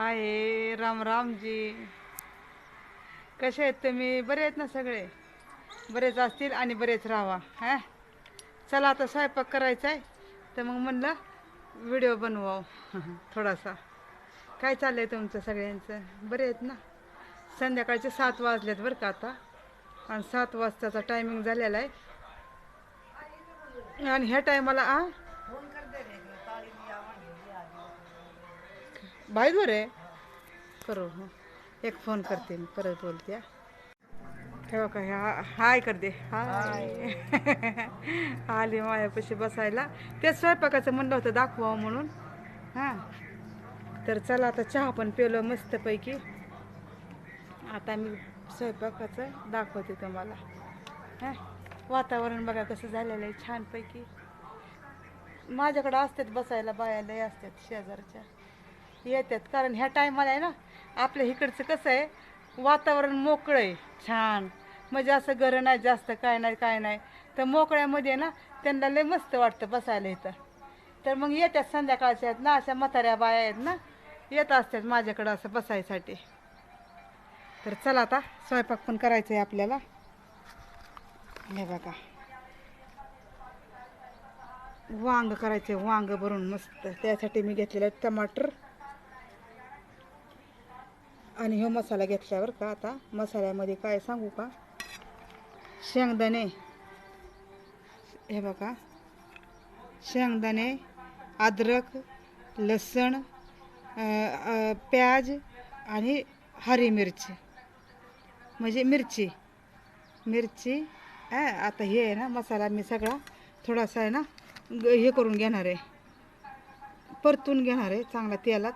हाय राम रामजी. कसे आहेत तुम्ही? बरे आहेत ना सगळे? बरेच असतील आणि बरेच राहावा हा? चला आता स्वयंपाक करायचा आहे तर मग म्हणलं व्हिडिओ बनवावं थोडासा. काय चाललं आहे तुमचं सगळ्यांचं? बरे आहेत ना? संध्याकाळचे सात वाजलेत बरं का आता. आणि सात वाजताचा टायमिंग झालेला आहे. आणि ह्या टायमाला आ? बाहेर बरं आहे. करू एक फोन करते मी परत बोलते हा. ठेवा का? ह्या हाय कर दे हाय. आली मायापाशी बसायला. ते स्वयंपाकाचं म्हणलं होतं दाखवावं म्हणून हां. तर चला आता चहा पण पिलो मस्तपैकी. आता मी स्वयंपाकाचं दाखवते तुम्हाला हां. वातावरण बघा कसं झालेलं आहे छानपैकी. माझ्याकडं असतात बसायला बाया लय असतात शेजारच्या. येतात. कारण ह्या टायमाला आहे ना आपल्या इकडचं कसं आहे वातावरण मोकळं आहे. छान. म्हणजे असं घरं नाही जास्त काय नाही काय नाही. तर मोकळ्यामध्ये ना त्यांना लय मस्त वाटतं बसायला इथं. तर मग येतात संध्याकाळच्या आहेत ना अशा म्हाताऱ्या बाया आहेत ना येत असतात माझ्याकडं असं बसायसाठी. तर चला आता स्वयंपाक पण करायचं आहे आपल्याला. हे बघा. वांग करायचे वांग भरून मस्त. त्यासाठी मी घेतलेलं आहे टमाटर. आणि हा मसाला घेतल्यावर का आता मसाल्यामध्ये काय सांगू का? शेंगदाणे. हे बघा. शेंगदाणे अद्रक लसण प्याज आणि हरी मिरची. म्हणजे मिरची. मिरची हा, आता हे आहे ना मसाला मी सगळा थोडासा आहे ना ग- हे करून घेणार आहे. परतून घेणार आहे चांगला तेलात.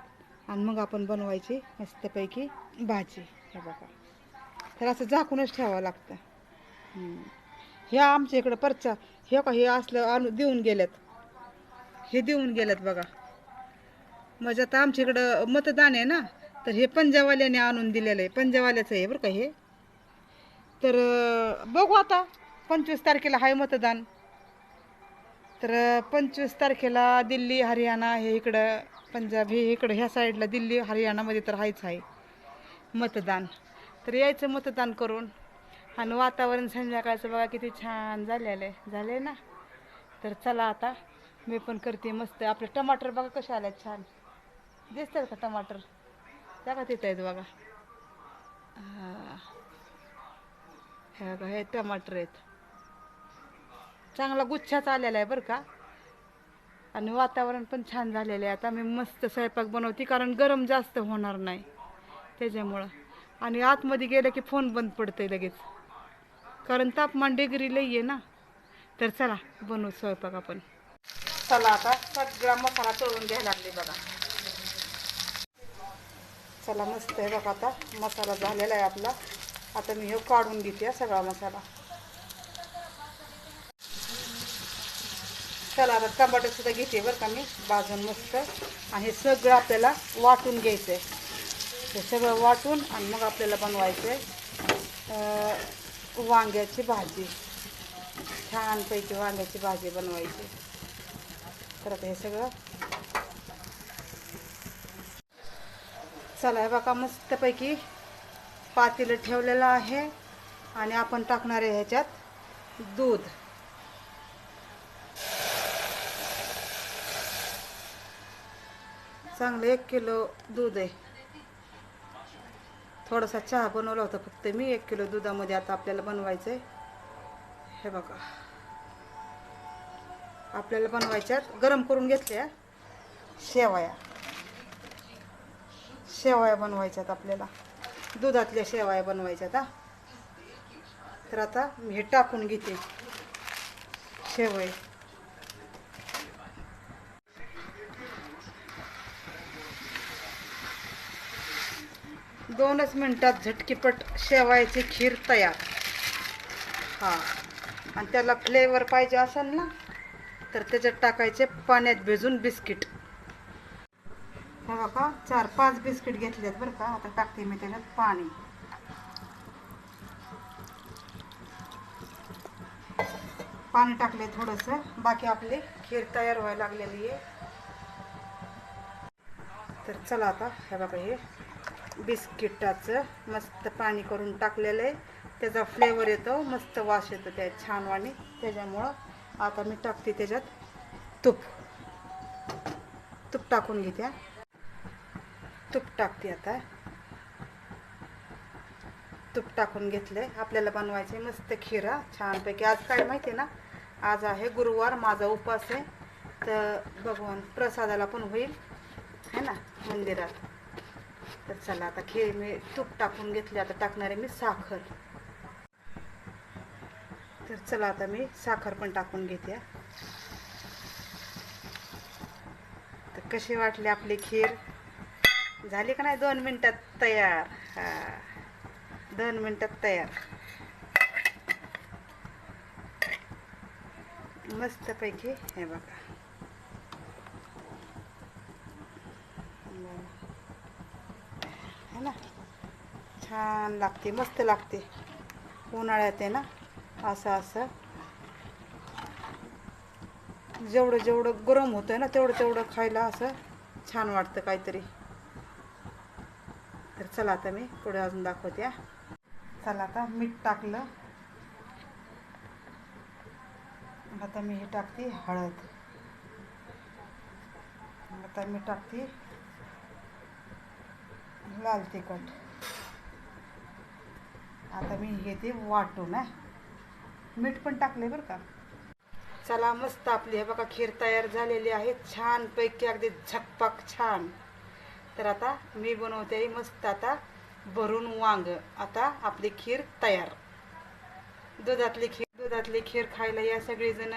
आणि मग आपण बनवायची मस्तपैकी भाजी. हे बघा. तर असं झाकूनच ठेवावं लागतं. ह्या हे आमच्या इकडं परचा हे का हे असलं आणू देऊन गेल्यात हे देऊन गेल्यात बघा. म्हणजे आता आमच्या इकडं मतदान आहे ना तर हे पंजावाल्याने आणून दिलेलं आहे. पंजावाल्याचं आहे बरं का हे. तर बघू आता. पंचवीस तारखेला आहे मतदान. तर पंचवीस तारखेला दिल्ली हरियाणा हे इकडं पंजाब हे इकडं ह्या साईडला दिल्ली हरियाणामध्ये तर आहेच आहे. मतदान. तर यायचं मतदान करून आणि वातावरण संध्याकाळचं बघा किती छान झालेलं आहे. झाले ना? तर चला आता मी पण करते मस्त. आपले टमाटर बघा कसे आले छान. दिसतात का टमाटर? त्या का तिथं आहेत बघा. हां. हे बघा हे टमाटर आहेत. चांगला गुच्छाच आलेला आहे बरं का? आणि वातावरण पण छान झालेलं आहे. आता मी मस्त स्वयंपाक बनवते कारण गरम जास्त होणार नाही त्याच्यामुळं. आणि आतमध्ये गेलं की फोन बंद पडतंय लगेच. कारण तापमान डिग्री लई आहे ना. तर चला बनवू स्वयंपाक आपण. चला आता सगळा मसाला तळून घ्यायला लागले बघा. चला मस्त आहे बघा आता. मसाला झालेला आहे आपला. आता मी हे काढून घेते सगळा मसाला. चला आता टमाटर सुद्धा घेते बरं का मी. भाजून मस्त. आणि हे सगळं आपल्याला वाटून घ्यायचं आहे हे सगळं वाटून आणि मग आपल्याला बनवायचं आहे वांग्याची भाजी. छानपैकी वांग्याची भाजी बनवायची. तर आता हे सगळं. चला हे बघा मस्तपैकी पातेलं ठेवलेलं आहे. आणि आपण टाकणार आहे ह्याच्यात दूध. चांगलं एक किलो दूध आहे. थोडासा चहा बनवला होता फक्त मी एक किलो दुधामध्ये आता आपल्याला बनवायचं आहे हे बघा. आपल्याला बनवायच्यात गरम करून घेतल्या शेवया. शेवया बनवायच्यात आपल्याला. दुधातल्या शेवया बनवायच्यात हा. तर आता मी हे टाकून घेते. शेवय. दोनच मिनटात झटकीपट शेवायची खीर तयार. हां. आणि त्याला फ्लेवर पाहिजे असेल ना तर त्याच्यात टाकायचे पाण्यात भिजून बिस्किट. हे बघा चार पाच बिस्किट घेतलेत बरं का. आता टाकते मी त्याच्यात पाणी. पाणी टाकले थोडंसं. बाकी आपली खीर तयार व्हायला लागलेली आहे. तर चला आता हे बघा हे. बिस्किटाचं मस्त पाणी करून टाकलेलं आहे. त्याचा फ्लेवर येतो मस्त वास येतो त्या छान वाणी. त्याच्यामुळं आता मी टाकते त्याच्यात तूप. तूप टाकून घेते. तूप टाकते आता. तूप टाकून घेतलंय आपल्याला बनवायचे मस्त खिरा छानपैकी. आज काय माहिती आहे ना? आज आहे गुरुवार माझा उपवास आहे. तर भगवान प्रसादाला पण होईल. है ना? मंदिरात. तर चला आता खीर मी तूप टाकून घेतले आता टाकणार आहे मी साखर. तर चला आता मी साखर पण टाकून घेते. तर कशी वाटली आपली खीर? झाली का नाही दोन मिनटात तयार? हा. दोन मिनटात तयार. मस्तपैकी हे बघा है ना छान लागते मस्त लागते. उन्हाळ्यात आहे ना असं असं. जेवढं जेवढं गरम होतं ना तेवढं तेवढं खायला असं छान वाटतं काहीतरी. तर चला आता मी पुढे अजून दाखवते हा. चला आता मीठ टाकलं. आता मी हे टाकते हळद. आता मी टाकते लाल तिखट. आता मी घेते वाटून ना मीठ पण टाकले बरं का? चला मस्त आपली हे बघा खीर तयार झालेली आहे. छानपैकी अगदी झकपक छान. तर आता मी बनवते मस्त आता भरून वांग. आता आपली खीर तयार. दुधातली खीर दुधातली खीर खायला या सगळीजण.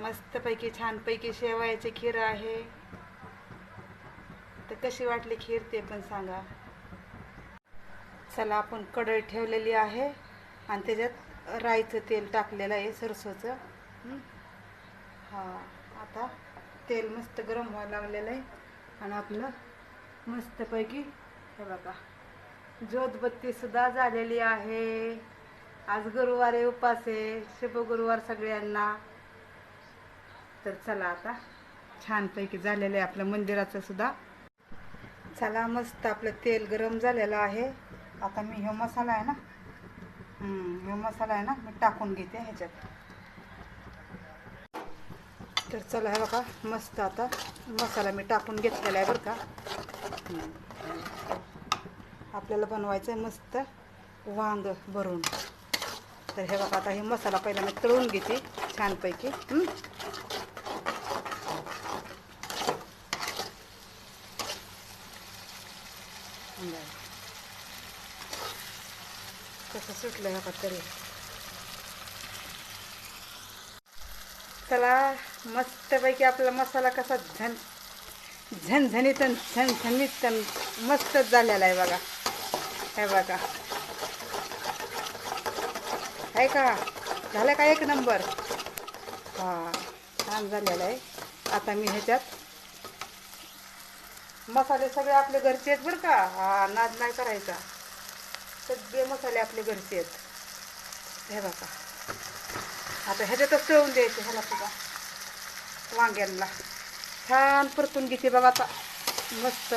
मस्तपैकी छानपैकी शेवयाची खीर आहे. तर कशी वाटली खीर ते पण सांगा. चला आपण कढई ठेवलेली आहे आणि त्याच्यात राईचं तेल टाकलेलं आहे सरसोचं. हां? हा आता तेल मस्त गरम व्हायला लागलेलं आहे आणि आपलं मस्तपैकी हे बघा ज्योतबत्तीसुद्धा झालेली आहे. आज गुरुवार आहे उपास आहे शुभ गुरुवार सगळ्यांना. तर चला आता छानपैकी झालेलं आहे आपलं मंदिराचं सुद्धा. चला मस्त आपलं तेल गरम झालेलं आहे. आता मी ह्यो मसाला आहे ना ह्यो मसाला आहे ना मी टाकून घेते ह्याच्यात. तर चला हे बघा मस्त आता मसाला मी टाकून घेतलेला आहे बरं का. आपल्याला बनवायचं आहे मस्त वांग भरून. तर हे बघा आता हे मसाला पहिला मी तळून घेते छानपैकी हं? बरं. कसं सुटलं ह्या तरी चला मस्तपैकी आपला मसाला कसा झन झणझणीत आणि झणझणीत मस्तच झालेला आहे बघा. हे बघा. आहे का? झालं का एक नंबर? हां छान झालेलं आहे. आता मी ह्याच्यात मसाले सगळे आपले घरचे आहेत बरं का? हा नाद नाही करायचा. सगळे मसाले आपले घरचे आहेत. हे बघा. आता ह्याच्यातच तळून द्यायचे ह्याला सुद्धा. वांग्यांना. छान परतून घेते बघा आता. मस्त.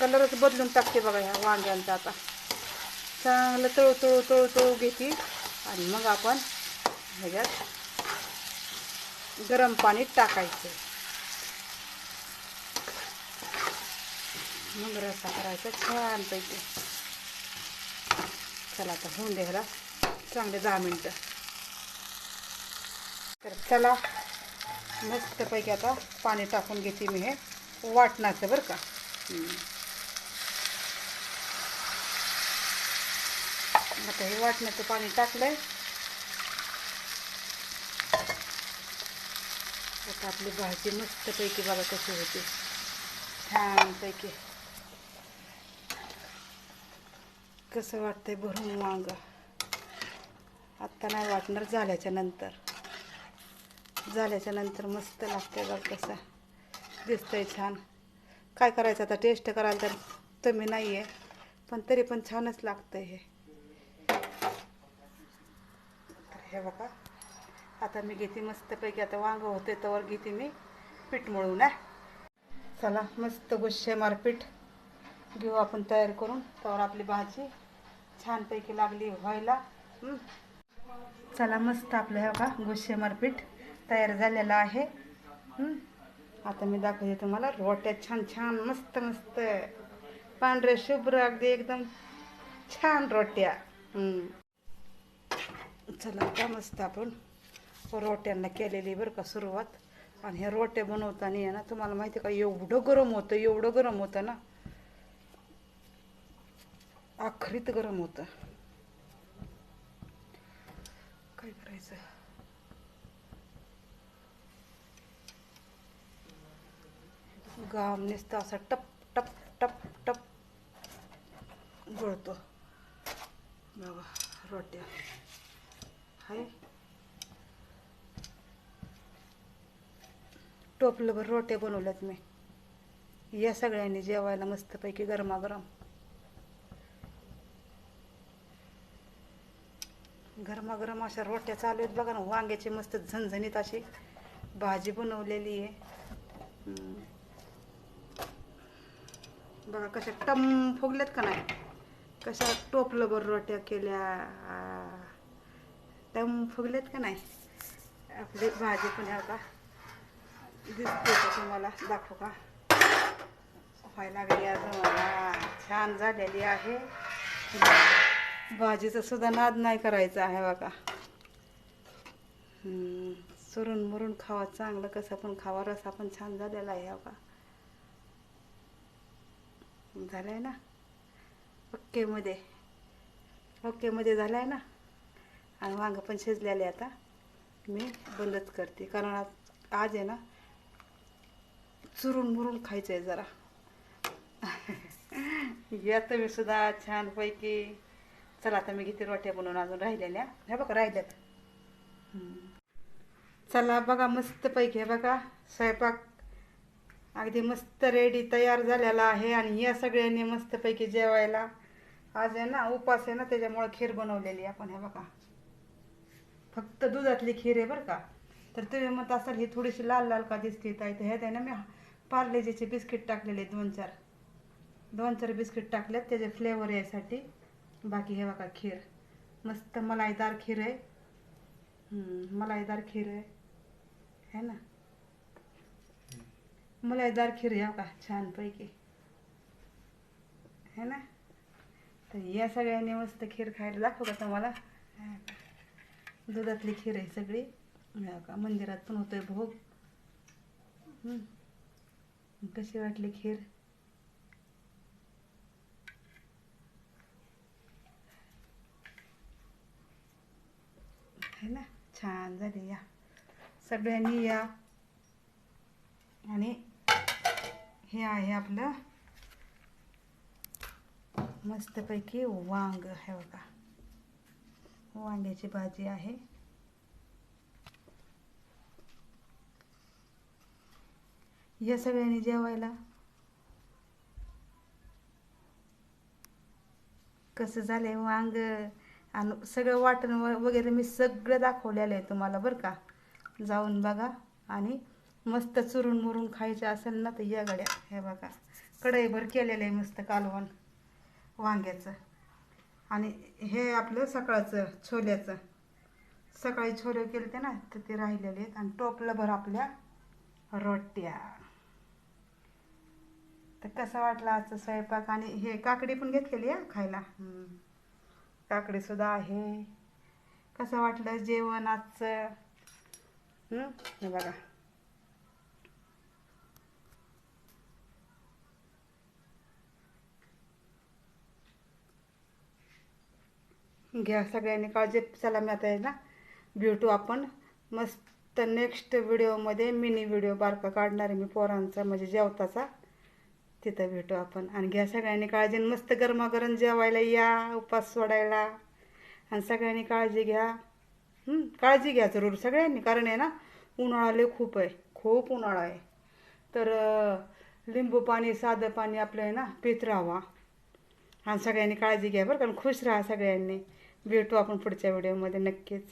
कलरच बदलून टाकते बघा ह्या वांग्यांचा आता. चांगलं तळू तळू तळू तळू घेते. आणि मग आपण ह्याच्यात गरम पाणी टाकायचं. मग रसा करायचा छानपैकी. चला आता होऊन दे ह्याला. चांगले दहा मिनटं. तर चला मस्तपैकी आता पाणी टाकून घेते मी हे. वाटणाचं बरं का. आता हे वाटण्याचं पाणी टाकलंय. आता आपली भाजी मस्तपैकी बघा कशी होती. छानपैकी. कसं वाटतंय भरून वांग? आत्ता नाही वाटणार झाल्याच्यानंतर. झाल्याच्यानंतर मस्त लागतंय बघ कसं. दिसतंय छान. काय करायचं आता? टेस्ट करायला तर तुम्ही नाही आहे पण तरी पण छानच लागतंय हे. तर हे बघा. आता मी घेते मस्तपैकी. आता वांग होते तवर घेते मी. पीठ मळून आहे चला मस्त गुच्छे मारपीठ घेऊ आपण तयार करून. तर आपली भाजी. छानपैकी लागली व्हायला. चला मस्त आपलं हे का गुच्छे पीठ तयार झालेलं आहे. आता मी दाखवते तुम्हाला रोट्या छान छान मस्त मस्त. पांढरे शुभ्र अगदी एकदम छान रोट्या. चला आता मस्त आपण रोट्यांना केलेली बरं का सुरुवात. आणि ह्या रोट्या बनवताना आहे ना तुम्हाला माहिती आहे का एवढं गरम होतं एवढं गरम होतं ना. आखरीत गरम होतं. काय करायचं? घाम नेसता असा टप टप टप टप गळतो. बाबा रोट्या. हाय. टोपलंभर रोट्या बनवल्यात मी. या सगळ्यांनी जेवायला मस्तपैकी गरमागरम. गरमागरम अशा रोट्या चालू आहेत. बघा ना वांग्याची मस्त झणझणीत अशी भाजी बनवलेली आहे. बघा कशा टम फुगल्यात का नाही? कशा टोपलंभर रोट्या केल्या. टम फुगल्यात का नाही? आपली भाजी पण ह्या का दिसते का तुम्हाला? दाखवू का? व्हायला लागली आज. मला छान झालेली आहे. भाजीचा सुद्धा नाद नाही करायचा आहे बघा. चुरून मुरून खावा चांगलं कसं पण खावा रसा पण छान झालेला आहे बघा. झालंय ना? ओकेमध्ये ओकेमध्ये झालं आहे ना? आणि वांग पण शिजलेले आता. मी बंदच करते कारण आज आज आहे ना चुरून मुरून खायचं आहे जरा. या तुम्ही सुद्धा छानपैकी चला आता मी घेते रोट्या बनवून अजून राहिलेल्या. ह्या बघा राहिल्यात. चला बघा मस्तपैकी हे बघा स्वयंपाक अगदी मस्त रेडी तयार झालेला आहे. आणि या सगळ्यांनी मस्तपैकी जेवायला. आज आहे ना उपास आहे ना त्याच्यामुळे खीर बनवलेली आपण हे बघा. फक्त दुधातली खीर आहे बरं का. तर तुम्ही म्हणत असाल ही थोडीशी लाल लाल का दिसते ताई? तर ह्यात आहे ना मी पार्लेजीचे बिस्किट टाकलेले आहेत दोन चार. दोन चार बिस्किट टाकलेत त्याचे फ्लेवर यासाठी. बाकी हे बघा खीर. मस्त मलाईदार खीर आहे. मलाईदार खीर आहे. है ना? मलाईदार खीर आहे का छानपैकी. है ना? तर या सगळ्यांनी मस्त खीर खायला दाखव का तुम्हाला? दुधातली खीर आहे सगळी. का मंदिरात पण होतोय भोग. कशी वाटली खीर? है ना छान झाली या सगळ्यांनी या आणि हे आहे आपलं मस्तपैकी वांग आहे बघा वांग्याची भाजी आहे या सगळ्यांनी जेवायला कसं झालंय वांग आणि सगळं वाटण व- वगैरे मी सगळं दाखवलेलं आहे तुम्हाला बरं का. जाऊन बघा आणि मस्त चुरून मुरून खायचं असेल ना तर या गड्या. हे बघा कढईभर केलेलं आहे मस्त कालवण वांग्याचं. आणि हे आपलं सकाळचं छोल्याचं. सकाळी छोले केले ना तर ते राहिलेले आहेत. आणि टोपलंभर आपल्या रोट्या. तर कसं वाटलं आजचं स्वयंपाक? आणि हे काकडी पण घेतलेली आहे खायला? काकडीसुद्धा सुद्धा आहे. कसं वाटलं जेवण आजचं? हे? बघा. घ्या सगळ्यांनी काळजी. चला मी आता आहे ना भेटू आपण. मस्त नेक्स्ट व्हिडिओमध्ये मिनी व्हिडिओ बारका काढणार आहे मी पोरांचा म्हणजे जेवताचा. तिथं भेटू आपण. आणि घ्या सगळ्यांनी काळजी मस्त गरमागरम जेवायला या उपास सोडायला. आणि सगळ्यांनी काळजी घ्या. काळजी घ्या जरूर सगळ्यांनी कारण आहे ना उन्हाळा लय खूप आहे. खूप उन्हाळा आहे. तर लिंबू पाणी साधं पाणी आपलं आहे ना पित राहावा. आणि सगळ्यांनी काळजी घ्या बरं कारण खुश राहा सगळ्यांनी. भेटू आपण पुढच्या व्हिडिओमध्ये नक्कीच.